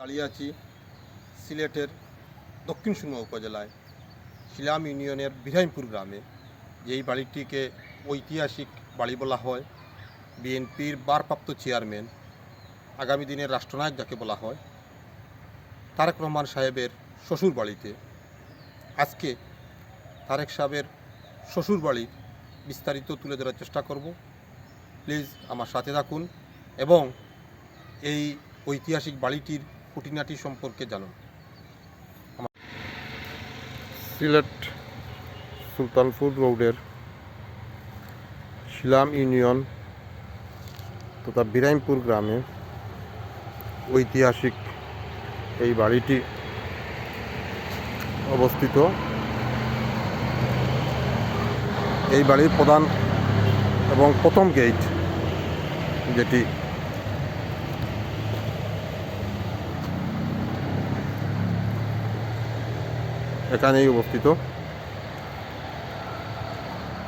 দাঁড়িয়ে আছি সিলেটের দক্ষিণ সুরমা উপজেলায় শিলাম ইউনিয়নের বিরাইমপুর গ্রামে। যেই বাড়িটিকে ঐতিহাসিক বাড়ি বলা হয়, বিএনপির বারপ্রাপ্ত চেয়ারম্যান, আগামী দিনের রাষ্ট্রনায়ক যাকে বলা হয়, তারেক রহমান সাহেবের শ্বশুর বাড়িতে। আজকে তারেক সাহেবের শ্বশুর বাড়ির বিস্তারিত তুলে ধরার চেষ্টা করব। প্লিজ আমার সাথে থাকুন এবং এই ঐতিহাসিক বাড়িটির খুঁটিনাটি সম্পর্কে জানুন। সিলেট সুলতানপুর রোডের শিলাম ইউনিয়ন তথা বিরাইমপুর গ্রামে ঐতিহাসিক এই বাড়িটি অবস্থিত। এই বাড়ির প্রধান এবং প্রথম গেট যেটি এখানেই অবস্থিত।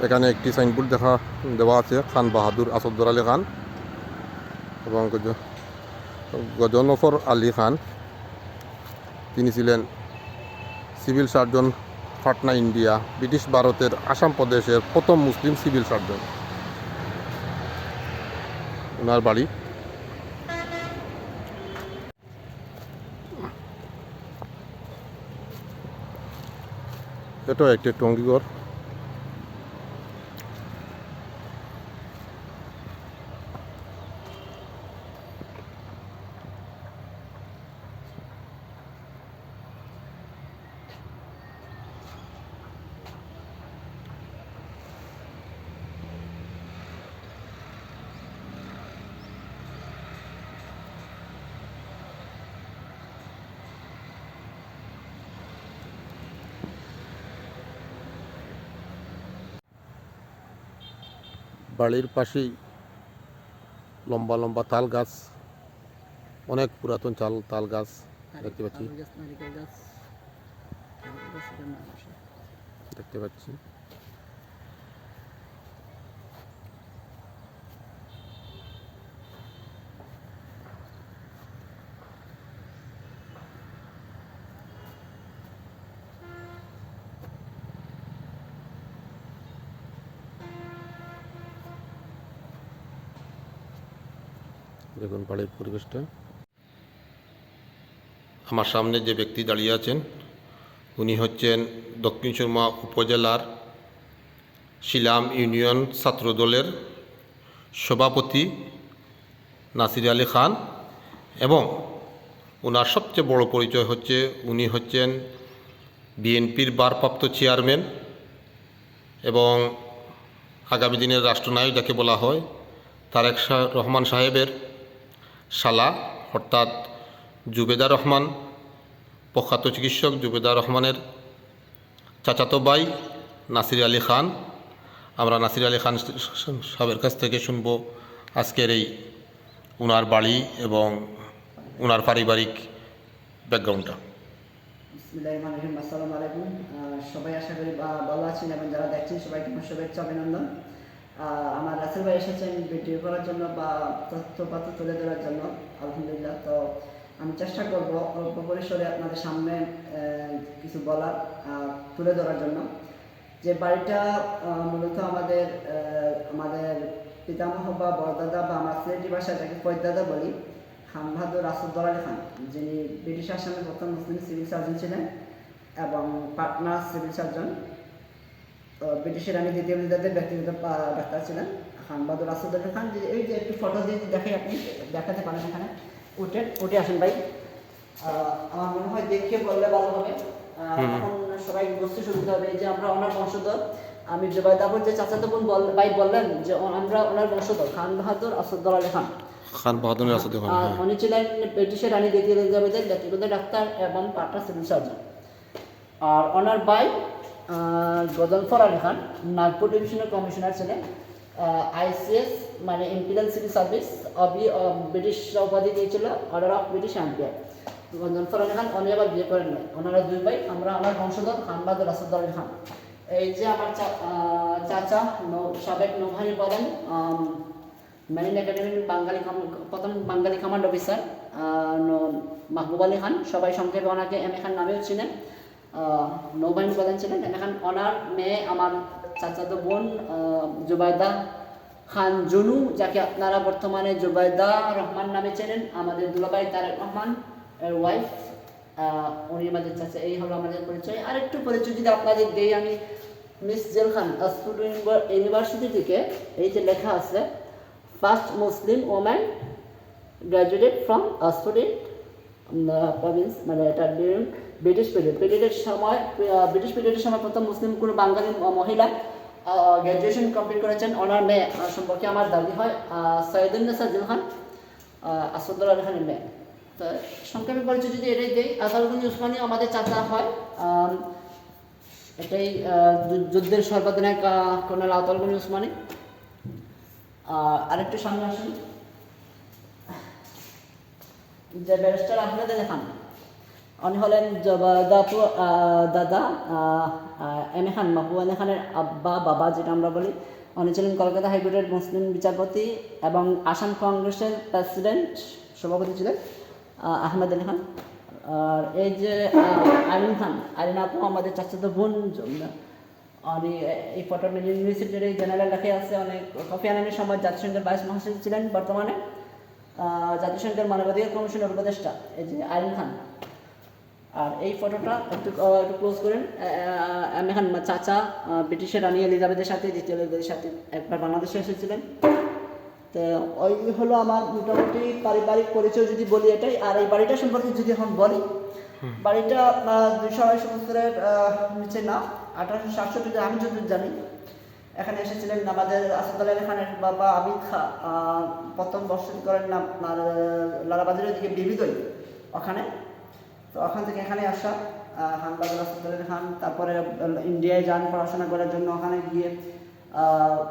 এখানে একটি সাইনবোর্ড দেখা, দেওয়া আছে, খান বাহাদুর আসাদুর আলী খান এবং গজ- গজনফর আলী খান। তিনি ছিলেন civil surgeon Patna, India, British ভারতের আসাম প্রদেশের প্রথম মুসলিম সিভিল সার্জন ওনার বাড়ি এটাও একটি টঙ্গিঘর বাড়ির পাশেই লম্বা লম্বা তাল গাছ অনেক পুরাতন চাল তাল গাছ দেখতে পাচ্ছি। দেখতে পাচ্ছি। বাড়ির পরিবেশটা। আমার সামনে যে ব্যক্তি দাঁড়িয়ে আছেন, উনি হচ্ছেন দক্ষিণ সুরমা উপজেলার শিলাম ইউনিয়ন ছাত্রদলের সভাপতি নাসির আলী খান এবং ওনার সবচেয়ে বড় পরিচয় হচ্ছে, উনি হচ্ছেন বিএনপির বারপ্রাপ্ত চেয়ারম্যান এবং আগামী দিনের রাষ্ট্রনায়ক, যাকে বলা হয়, তারেক রহমান সাহেবের শালা, অর্থাৎ জুবেদা রহমান, প্রখ্যাত চিকিৎসক জুবেদা রহমানের চাচাতো ভাই নাসির আলী খান। আমরা নাসির আলী খান সাহেবের কাছ থেকে শুনব আজকের এই উনার বাড়ি এবং উনার পারিবারিক ব্যাকগ্রাউন্ডটা। সবাই আশা করি ভালো আছেন এবং যারা দেখছেন, সবাইকে শুভেচ্ছা, অভিনন্দন। আমার রাসেল ভাই এসেছেন ভিডিও করার জন্য বা তথ্যপাত্র তুলে ধরার জন্য, আলহামদুলিল্লাহ। তো আমি চেষ্টা করব অল্প পরিসরে আপনাদের সামনে কিছু বলার তুলে ধরার জন্য। যে বাড়িটা মূলত আমাদের আমাদের পিতামহ বা বড়দাদা বা আমার সিলেটি ভাষায় যাকে ফৈদাদা বলি খান বাহাদুর আসাদুর আলী খান, যিনি ব্রিটিশ আসামের প্রথম মুসলিম সিভিল সার্জন ছিলেন এবং পাটনা সিভিল সার্জন। ব্রিটিশের রানী দ্বিতীয় এলিজাবেথের ব্যক্তিগত ডাক্তার ছিলেন খান বাহাদুর আসাদুর খান। যে এই যে একটু ফটো দিয়ে দেখে আপনি দেখাতে পারেন এখানে। উঠে উঠে আসেন ভাই। আমার মনে হয় দেখে বললে ভালো হবে। এখন সবাই বুঝতে সুবিধা হবে যে আমরা ওনার বংশধর। আমি জুবাই তারপর যে চাচাতো বোন ভাই বললেন যে আমরা ওনার বংশধর খান বাহাদুর আসাদুর আলী খান। খান বাহাদুর আসাদ খান হ্যাঁ। উনি ছিলেন ব্রিটিশের রানী দ্বিতীয় এলিজাবেথের ব্যক্তিগত ডাক্তার এবং পাটনা সিভিল সার্জন আর ওনার ভাই গজলফর আলী খান, নাগপুর ডিভিশনের কমিশনার ছিলেন। আইসিএস মানে ইম্পিরিয়াল সিভিল সার্ভিস অবি ব্রিটিশ উপাধি দিয়েছিল order of British Empire Ghazanfar Ali Khan, উনি আবার বিয়ে করেন নাই। ওনারা দুই ভাই, আমরা আমার বংশধর খান আসাদ আলী খান। এই যে আমার চাচা সাবেক নৌবাহিনী প্রধান মেরিন একাডেমির বাঙালি প্রথম বাঙালি কমান্ড অফিসার মাহবুব আলী খান, সবাই সংক্ষেপে ওনাকে এম এ খান নামেও চিনেন। নৌবাহিনী প্রধান ছিলেন। এম এ খান ওনার মেয়ে আমার চাচাতো বোন জুবাইদা খান জুনু, যাকে আপনারা বর্তমানে জুবাইদা রহমান নামে চেনেন, আমাদের দুলাভাই তারেক রহমান এর ওয়াইফ উনি আমাদের চাচা, এই হলো আমাদের পরিচয়। আর একটু পরিচয় যদি আপনাদের দেই, আমি মিস জেল খান ইউনিভার্সিটি থেকে এই যে লেখা আছে first Muslim woman graduated from student province মানে এটা ব্রিটিশ পিরিয়ড। পিরিয়ডের সময় ব্রিটিশ পিরিয়ডের সময় প্রথম মুসলিম কোনো বাঙালি মহিলা গ্র্যাজুয়েশন কমপ্লিট করেছেন। ওনার মেয়ে সম্পর্কে আমার দাবি হয় সৈয়দুন্নেসা জিল খান আসাদুল্লাহ আলী খানের মেয়ে। তো সংক্ষেপে পরিচয় যদি এটাই দেই আসাদুদ্দিন উসমানী আমাদের চাচা হয় এটাই যুদ্ধের সর্বাধিনায়ক কর্নেল আতালগুনি উসমানী। আর আরেকটু সামনে আসুন। যে ব্যারিস্টার আহমেদ আলী উনি হলেন জবাদাপু দাদা এম এ খান আব্বা, বাবা যেটা আমরা বলি। উনি ছিলেন কলকাতা হাইকোর্টের মুসলিম বিচারপতি এবং আসাম কংগ্রেসের প্রেসিডেন্ট, সভাপতি ছিলেন আহমেদ আলী খান। আর এই যে আরিন খান, আরিন আপু আমাদের চাচাতো বোন উনি এই পটরমেন ইউনিভার্সিটির এই জেনারেল রাখে আছে অনেক কফি আনানের সময় জাতিসংঘের বাইশ মহাসচিব ছিলেন বর্তমানে। জাতিসংঘের মানবাধিকার কমিশনের উপদেষ্টা, এই যে আরিন খান। আর এই ফটোটা একটু একটু ক্লোজ করেন। আমি খান চাচা ব্রিটিশের রানী এলিজাবেথের সাথে দ্বিতীয় এলিজাবেথের সাথে একবার বাংলাদেশে এসেছিলেন। তো ওই হলো আমার মোটামুটি পারিবারিক পরিচয় যদি বলি এটাই। আর এই বাড়িটা সম্পর্কে যদি এখন বলি বাড়িটা দুইশো আড়াইশো বছরের নিচে না আঠারোশো সাতষট্টিতে আমি যদি জানি এখানে এসেছিলেন আমাদের আসাদুল্লাহ খানের বাবা আবিদ খা প্রথম বসতি করেন না লালাবাজারের দিকে বিবিদই ওখানে। তো ওখান থেকে এখানে আসা খান বাজার আসাদুল্লাহ খান তারপরে ইন্ডিয়ায় যান পড়াশোনা করার জন্য ওখানে গিয়ে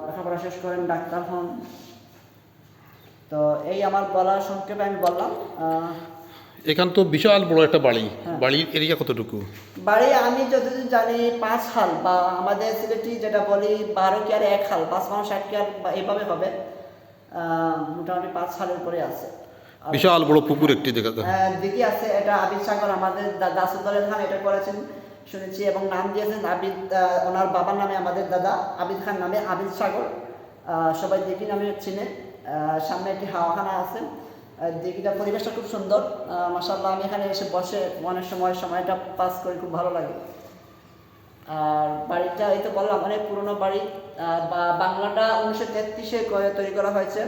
লেখাপড়া শেষ করেন ডাক্তার হন। তো এই আমার বলা সংক্ষেপে আমি বললাম এখান তো বিশাল বড় একটা বাড়ি। হ্যাঁ। বাড়ির এরিয়া কতটুকু? বাড়ি আমি যতদূর জানি পাঁচ হাল বা আমাদের সিলেটি যেটা বলি বারো কি আর এক হাল পাঁচ মানুষ ষাট কি আর এইভাবে হবে। আহ, মোটামুটি পাঁচ হালের উপরে আছে। বিশাল বড় পুকুর একটি দেখা যায়। হ্যাঁ, দিকে আছে এটা আবিদ সাগর আমাদের দা- খান এটা করেছেন শুনেছি এবং নাম দিয়েছেন আবিদ ওনার বাবার নামে আমাদের দাদা আবিদ খান নামে আবিদ সাগর সবাই দিঘি নামে চিনে সামনে একটি হাওয়াখানা আছে দিঘিটা পরিবেশটা খুব সুন্দর মাসাল্লাহ আমি এখানে এসে বসে অনেক সময় সময়টা পাস করি খুব ভালো লাগে। আর বাড়িটা এই তো বললাম অনেক পুরনো বাড়ি বাংলাটা উনিশশো তেত্রিশে তৈরি করা হয়েছে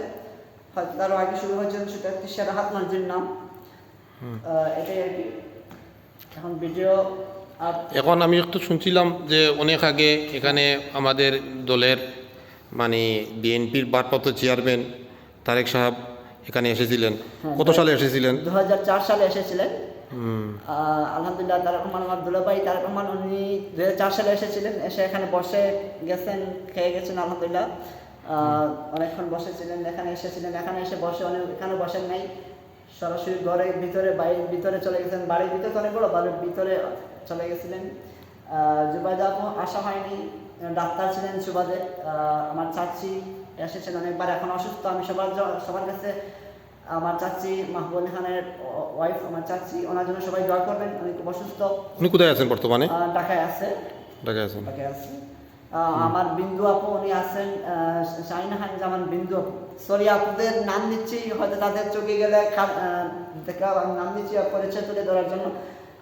হয়তো তারও আগে শুরু হয়েছে উনিশশো তেত্রিশে রাহাত মঞ্জুর নাম আহ, এটাই আর কি। এখন ভিডিও এখন আমি একটু শুনছিলাম যে অনেক আগে এখানে আমাদের দলের মানে বিএনপির ভারপ্রাপ্ত চেয়ারম্যান তারেক সাহেব এখানে এসেছিলেন। হ্যাঁ, কত সালে এসেছিলেন? দু হাজার চার সালে এসেছিলেন। আলহামদুলিল্লাহ তারেক রহমান আমার দুলাভাই তারেক রহমান উনি দু সালে এসেছিলেন। এসে এখানে বসে গেছেন খেয়ে গেছেন আলহামদুলিল্লাহ। অনেকক্ষণ বসেছিলেন এখানে এসেছিলেন এখানে এসে বসে অনেক এখানে বসেন নাই। সরাসরি ঘরে ভিতরে বাড়ির ভিতরে চলে গেছেন। বাড়ির ভিতরে তো অনেক বড় বাড়ির ভিতরে চলে গেছিলেন। জুবাইদা আপু আসা হয়নি ডাক্তার ছিলেন সুবাদে আমার চাচি এসেছেন অনেকবার এখন অসুস্থ। আমি সবার সবার কাছে আমার চাচি মাহবুল খানের ওয়াইফ আমার চাচি ওনার জন্য সবাই দোয়া করবেন। উনি খুব অসুস্থ। উনি কোথায় আছেন বর্তমানে? ঢাকায় আছে। ঢাকায় আছেন। ঢাকায় আছে। আহ, আমার বিন্দু আপু উনি আছেন শাহিনা খান জামান বিন্দু আপু। সরি আপুদের নাম দিচ্ছি হয়তো তাদের চোখে গেলে নাম দিচ্ছি পরিচয় তুলে ধরার জন্য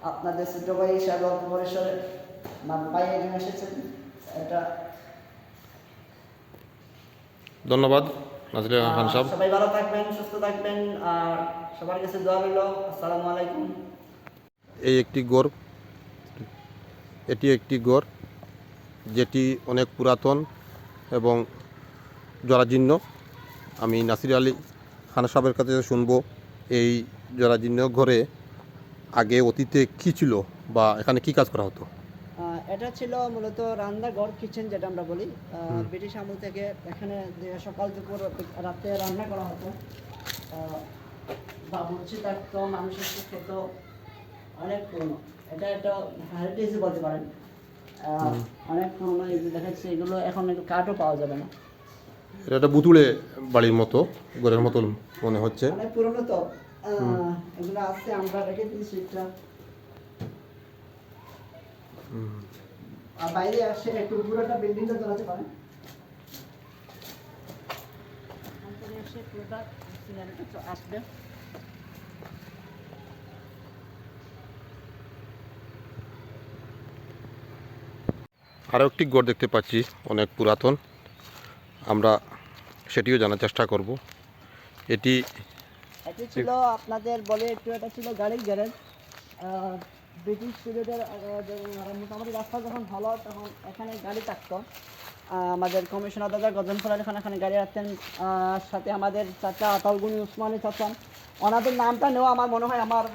আপনাদের ছোট ভাই হিসাবে পরিসরে ভাই একজন এসেছেন। এটা ধন্যবাদ খান সাহেব। সবাই ভালো থাকবেন সুস্থ থাকবেন আর সবার কাছে দোয়া রইল। আসসালামু আলাইকুম। এই একটি গড় এটি একটি গড় যেটি অনেক পুরাতন এবং জরাজীর্ণ। আমি নাসির আলী খান সাহেবের কাছে শুনব এই জরাজীর্ণ ঘরে আগে অতীতে কী ছিল বা এখানে কি কাজ করা হতো? এটা ছিল মূলত রান্নাঘর কিচেন যেটা আমরা বলি। ব্রিটিশ আমল থেকে এখানে যে সকাল দুপুর রাতে রান্না করা হতো। আহ, বাবুর্চি থাকতো মানুষ এসে খেত অনেক পুরনো। এটা একটা হেরিটেজ বলতে পারেন। অনেক পুরনো এই দেখাচ্ছে এগুলো এখন একটু কাঠও পাওয়া যাবে না। এটা একটা বুতুড়ে বাড়ির মতো ঘরের মতো মনে হচ্ছে। অনেক পুরনো তো। এগুলো আছে আমরা রেখে দিয়েছি একটা। আর বাইরে আসে একটু পুরোটা বিল্ডিংটা চালাতে পারেন। আসবে। আরও একটি গড় দেখতে পাচ্ছি, অনেক পুরাতন। আমরা সেটিও জানার চেষ্টা করব। এটি এটি ছিল আপনাদের বলে একটু এটা ছিল গাড়ির গ্যারেজ ব্রিটিশ পিরিয়ডের মোটামুটি রাস্তা যখন ভালো, তখন এখানে গাড়ি থাকতো। আমাদের কমিশনার দাদা গজন ফলার এখানে এখানে গাড়ি রাখতেন সাথে আমাদের চাচা আতালগুনি উসমানি চাচা। ওনাদের নামটা নেওয়া আমার মনে হয় আমার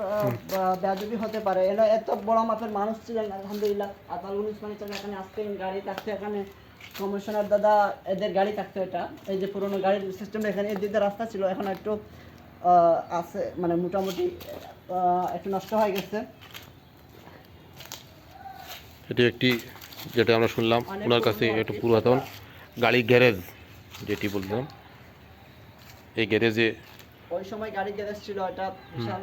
বেজবি হতে পারে। এরা এত বড় মাপের মানুষ ছিলেন আলহামদুলিল্লাহ। আতালগুনি উসমানি চাচা এখানে আসতেন গাড়ি থাকতো এখানে। কমিশনার দাদা এদের গাড়ি থাকতো এটা। এই যে পুরোনো গাড়ির সিস্টেম এখানে এদিকে রাস্তা ছিল এখন একটু আছে মানে মোটামুটি একটু নষ্ট হয়ে গেছে। এটি একটি যেটা আমরা শুনলাম ওনার কাছে একটু পুরাতন গাড়ি গ্যারেজ যেটি বললাম। এই গ্যারেজে ওই সময় গাড়ি গ্যারেজ ছিল এটা বিশাল।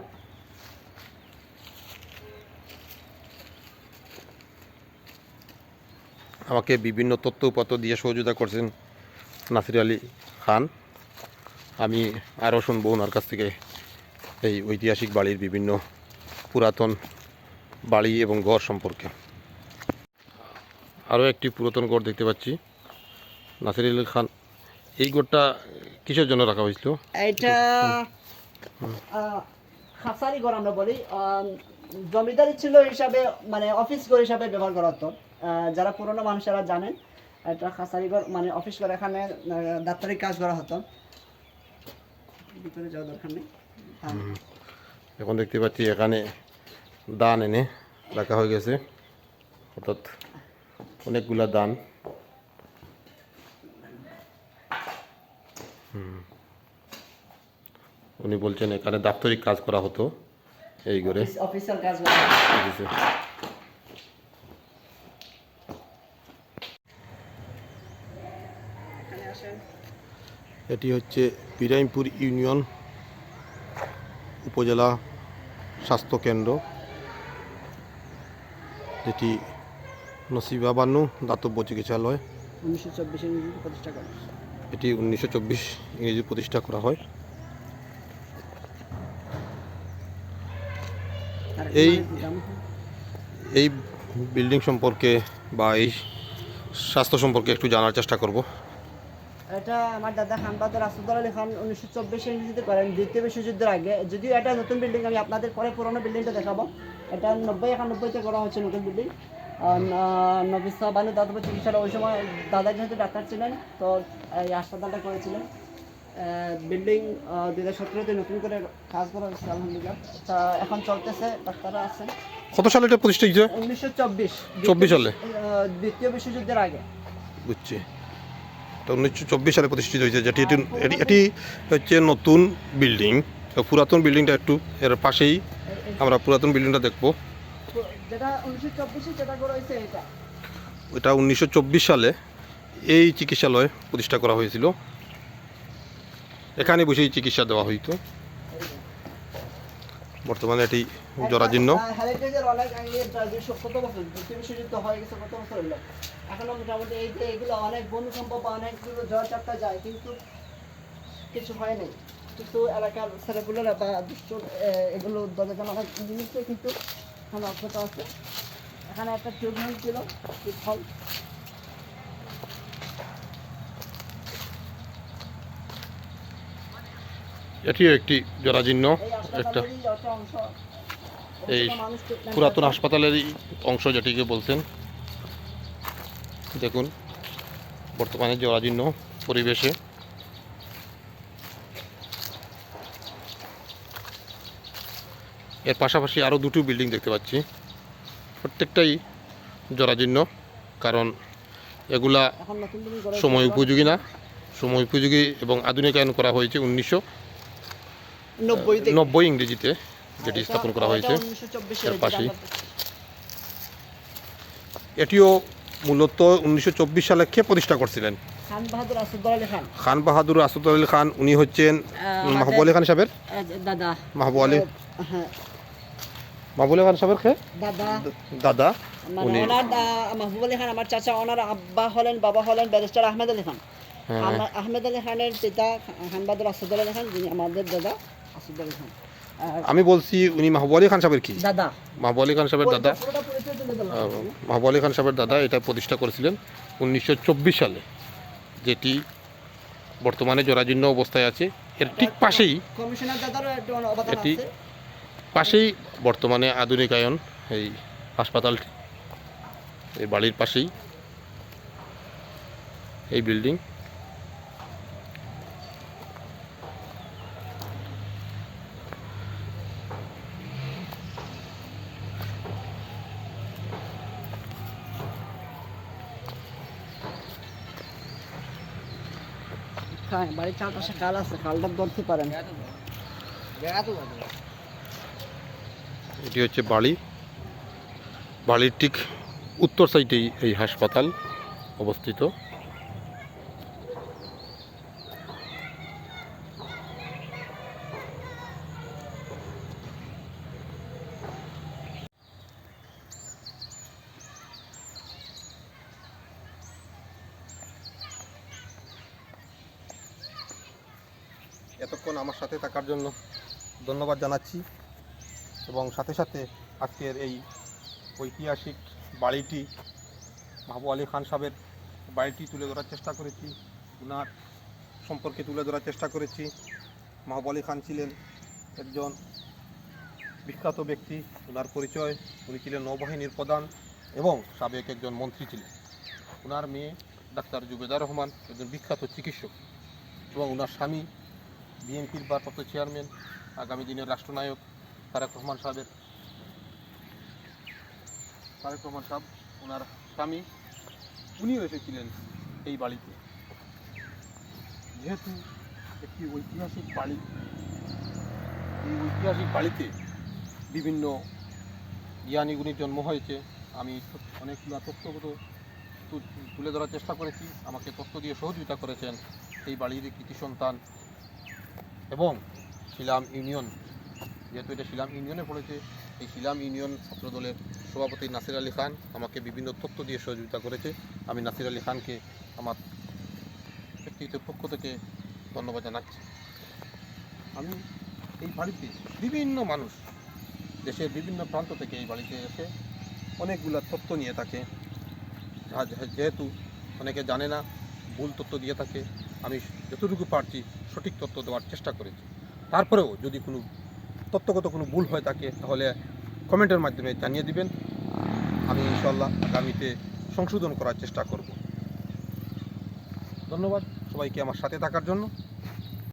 আমাকে বিভিন্ন তথ্য উপাত্ত দিয়ে সহযোগিতা করছেন নাসির আলী খান। আমি আরও শুনব ওনার কাছ থেকে এই ঐতিহাসিক বাড়ির বিভিন্ন পুরাতন বাড়ি এবং ঘর সম্পর্কে। আরও একটি পুরাতন গড় দেখতে পাচ্ছি। নাসির আলী খান এই গড়টা কিসের জন্য রাখা হয়েছিল? এটা খাসারি ঘর আমরা বলি। জমিদারি ছিল হিসাবে মানে অফিস ঘর হিসাবে ব্যবহার করা হতো। যারা পুরনো মানুষেরা জানেন এটা খাসারি ঘর মানে অফিস ঘর এখানে দাপ্তরিক কাজ করা হতো। ভিতরে যাওয়ার দরকার নেই। হ্যাঁ। এখন দেখতে পাচ্ছি এখানে দান এনে রাখা হয়ে গেছে। অর্থাৎ অনেকগুলা দান হুম। উনি বলছেন এখানে দাপ্তরিক কাজ করা হতো এই করে অফিসিয়াল কাজ করা হতো। এখানে আসেন এটি হচ্ছে বিরাইমপুর ইউনিয়ন উপজেলা স্বাস্থ্য কেন্দ্র যেটি নসিবা বানু দাতব্য চিকিৎসালয়। উনিশশো চব্বিশে ইংরেজি প্রতিষ্ঠা করা। এটি উনিশশো চব্বিশ ইংরেজি প্রতিষ্ঠা করা হয়। এই- এই বিল্ডিং সম্পর্কে বা এই স্বাস্থ্য সম্পর্কে একটু জানার চেষ্টা করব। এটা আমার দাদা খান বাহাদুর আসাদুল আলী খান উনিশশো চব্বিশে ইংরেজিতে করেন। দ্বিতীয় বিশ্বযুদ্ধের আগে যদিও এটা নতুন বিল্ডিং আমি আপনাদের পরে পুরোনো বিল্ডিংটা দেখাবো। এটা নব্বই একানব্বইতে করা হয়েছে নতুন বিল্ডিং। নবিসা বানু দাদা চিকিৎসাটা ওই সময় দাদা যেহেতু ডাক্তার ছিলেন তো এই হাসপাতালটা করেছিলেন। বিল্ডিং দু হাজার সতেরোতে নতুন করে কাজ করা হয়েছে আলহামদুলিল্লাহ। তা এখন চলতেছে ডাক্তাররা আছেন। কত সালে এটা প্রতিষ্ঠিত হয়েছে? উনিশশো চব্বিশ 24 সালে? দ্বিতীয় বিশ্বযুদ্ধের আগে। বুঝছি। তো উনিশশো চব্বিশ সালে প্রতিষ্ঠিত হয়েছে যেটি এটি এটি- হচ্ছে নতুন বিল্ডিং পুরাতন বিল্ডিংটা একটু এর পাশেই। আমরা পুরাতন বিল্ডিংটা দেখব। যেটা উনিশশো চব্বিশে যেটা হয়েছে এটা। ওটা উনিশশো সালে এই চিকিৎসালয় প্রতিষ্ঠা করা হয়েছিল। এখানে বসেই চিকিৎসা দেওয়া হইতো। বর্তমানে এটি জরাজীর্ণ। হয়ে গেছে কত বছর এখনও মোটামুটি এই যে এগুলো অনেক বন্ধু সম্ভব অনেকগুলো জ্বর চাপটা যায় কিন্তু কিছু হয় নাই। কিছু এলাকার ছেলেগুলোরা বা এগুলো দলের জন্য অনেক জিনিসে কিন্তু এখানে অক্ষত আছে। এখানে একটা টিউবওয়েল ছিল টিউবওয়েল এটিও একটি জরাজীর্ণ একটা এই treatment পুরাতন হাসপাতালেরই অংশ যেটিকে বলছেন। দেখুন বর্তমানে জরাজীর্ণ পরিবেশে এর পাশাপাশি আরও দুটো বিল্ডিং দেখতে পাচ্ছি। প্রত্যেকটাই জরাজীর্ণ কারণ এগুলা। সময় উপযোগী না। সময় উপযোগী এবং আধুনিকায়ন করা হয়েছে উনিশশো নব্বই ইংরেজিতে যেটি স্থাপন করা হয়েছে। 1924 এর পাশেই। এটিও মূলত উনিশশো চব্বিশ সালে কে প্রতিষ্ঠা করছিলেন? খান বাহাদুর আসাদ আলী খান। উনি হচ্ছেন মাহবুব আলী খান সাহেবের? দাদা। মাহবুব আলী। হ্যাঁ খান সাহেবের খে দাদা। দাদা। মানে উনি ওনার মাহবুব আলী খান আমার চাচা ওনার আব্বা হলেন বাবা হলেন ব্যারিস্টার আহমেদ আলী খান। হ্যাঁ। আহমেদ আলী খানের পিতা খান বাহাদুর আলী খান যিনি আমাদের দাদা আসাদ আলী খান। আর আমি বলছি উনি মাহবুব আলী খান সাহেবের কি? দাদা। মাহবুব আলী খান সাহেবের দাদা। মাহবুব আলী খান সাহেবের দাদা এটা প্রতিষ্ঠা করেছিলেন উনিশশো চব্বিশ সালে যেটি বর্তমানে জরাজীর্ণ অবস্থায় আছে। এর ঠিক পাশেই কমিশনার দাদারও একটু এটি- আছে। পাশেই বর্তমানে আধুনিকায়ন, এই হাসপাতালটি এই বাড়ির পাশেই এই বিল্ডিং। বাড়ির চারপাশে খাল আছে খালটা ধরতে পারেন এটি হচ্ছে বাড়ি বাড়ির ঠিক উত্তর সাইডেই এই হাসপাতাল অবস্থিত। এতক্ষণ আমার সাথে থাকার জন্য ধন্যবাদ জানাচ্ছি। এবং সাথে সাথে আজকের এই ঐতিহাসিক বাড়িটি মাহবুব আলী খান সাহেবের বাড়িটি তুলে ধরার চেষ্টা করেছি ওনার সম্পর্কে তুলে ধরার চেষ্টা করেছি। মাহবুব আলী খান ছিলেন একজন বিখ্যাত ব্যক্তি ওনার পরিচয়, উনি ছিলেন নৌবাহিনীর প্রধান এবং সাবেক একজন মন্ত্রী ছিলেন। ওনার মেয়ে ডাক্তার জুবেদা রহমান, একজন বিখ্যাত চিকিৎসক এবং ওনার স্বামী বিএনপির ভারপ্রাপ্ত চেয়ারম্যান, আগামী দিনের রাষ্ট্রনায়ক তারেক রহমান সাহেবের। তারেক রহমান সাহেব, ওনার স্বামী, উনিও এসেছিলেন এই বাড়িতে। যেহেতু একটি ঐতিহাসিক বাড়ি, এই ঐতিহাসিক বাড়িতে বিভিন্ন জ্ঞানীগুণীর জন্ম হয়েছে। আমি অনেকগুলো তথ্যগত তুলে ধরার চেষ্টা করেছি। আমাকে তথ্য দিয়ে সহযোগিতা করেছেন এই বাড়ির কৃতি সন্তান এবং শিলাম ইউনিয়ন। যেহেতু এটা শিলাম ইউনিয়নে পড়েছে, এই শিলাম ইউনিয়ন ছাত্রদলের সভাপতি নাসির আলী খান আমাকে বিভিন্ন তথ্য দিয়ে সহযোগিতা করেছে। আমি নাসির আলী খানকে আমার ব্যক্তিগতের পক্ষ থেকে ধন্যবাদ জানাচ্ছি। আমি এই বাড়িতে বিভিন্ন মানুষ দেশের বিভিন্ন প্রান্ত থেকে এই বাড়িতে এসে অনেকগুলো তথ্য নিয়ে থাকে। যেহেতু অনেকে জানে না, ভুল তথ্য দিয়ে থাকে, আমি যতটুকু পারছি সঠিক তথ্য দেওয়ার চেষ্টা করেছি। তারপরেও যদি কোনো তথ্যগত কোনো ভুল হয় থাকে তাহলে কমেন্টের মাধ্যমে জানিয়ে দিবেন। আমি ইনশাল্লাহ আগামীতে সংশোধন করার চেষ্টা করব। ধন্যবাদ। সবাইকে আমার সাথে থাকার জন্য।